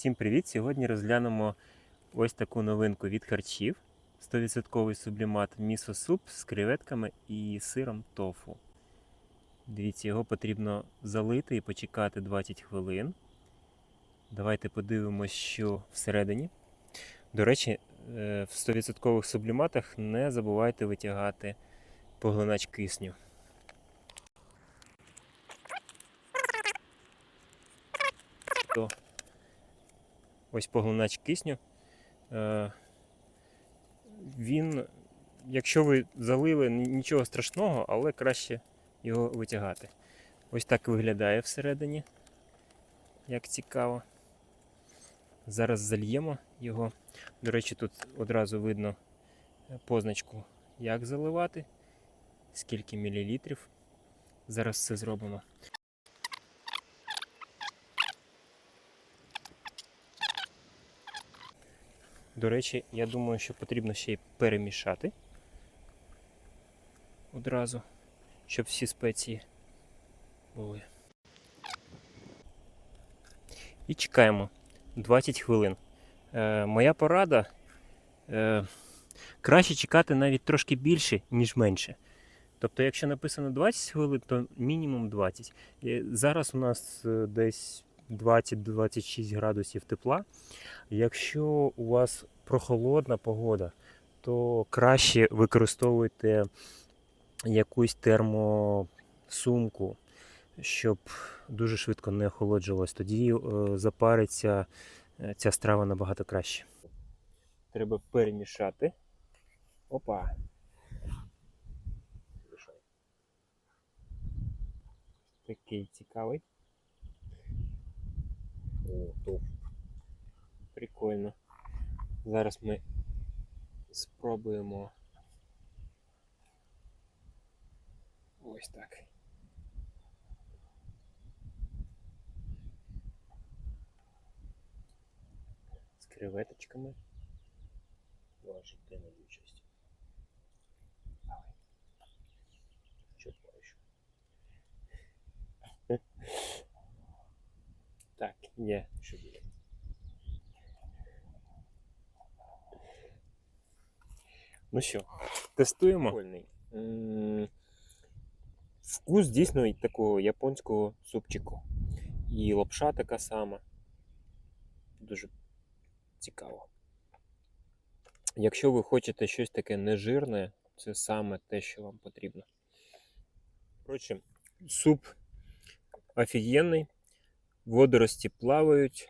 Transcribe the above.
Всім привіт! Сьогодні розглянемо ось таку новинку від харчів. 100% сублімат місо-суп з креветками і сиром тофу. Дивіться, його потрібно залити і почекати 20 хвилин. Давайте подивимося, що всередині. До речі, е, в 100% субліматах не забувайте витягати поглинач кисню. То ось поглинач кисню. Е, Він, якщо ви залили, нічого страшного, але краще його витягати. Ось так виглядає всередині. Як цікаво. Зараз зальємо його. До речі, тут одразу видно е, позначку, як заливати, скільки мілілітрів. Зараз це зробимо. До речі, я думаю, що потрібно ще й перемішати одразу, щоб всі спеції були. І чекаємо 20 хвилин. Е, моя порада е, краще чекати навіть трошки більше, ніж менше. Тобто, якщо написано 20 хвилин, то мінімум 20. Е, Зараз у нас е, десь 20-26 градусів тепла. Якщо у вас прохолодна погода, то краще використовуйте якусь термосумку, щоб дуже швидко не охолоджувалось. Тоді е, запариться е, ця страва набагато краще. Треба перемішати. Опа. Такий цікавий. О, тоф. Прикольно. Зараз ми спробуємо. Ось так. З креветочками. Ваша тема Є, що буде. Ну що, тестуємо. Прикольний. Вкус дійсно такого японського супчику. І лапша така сама. Дуже цікаво. Якщо ви хочете щось таке нежирне, це саме те, що вам потрібно. Коротше, суп офігенний, водорості плавають,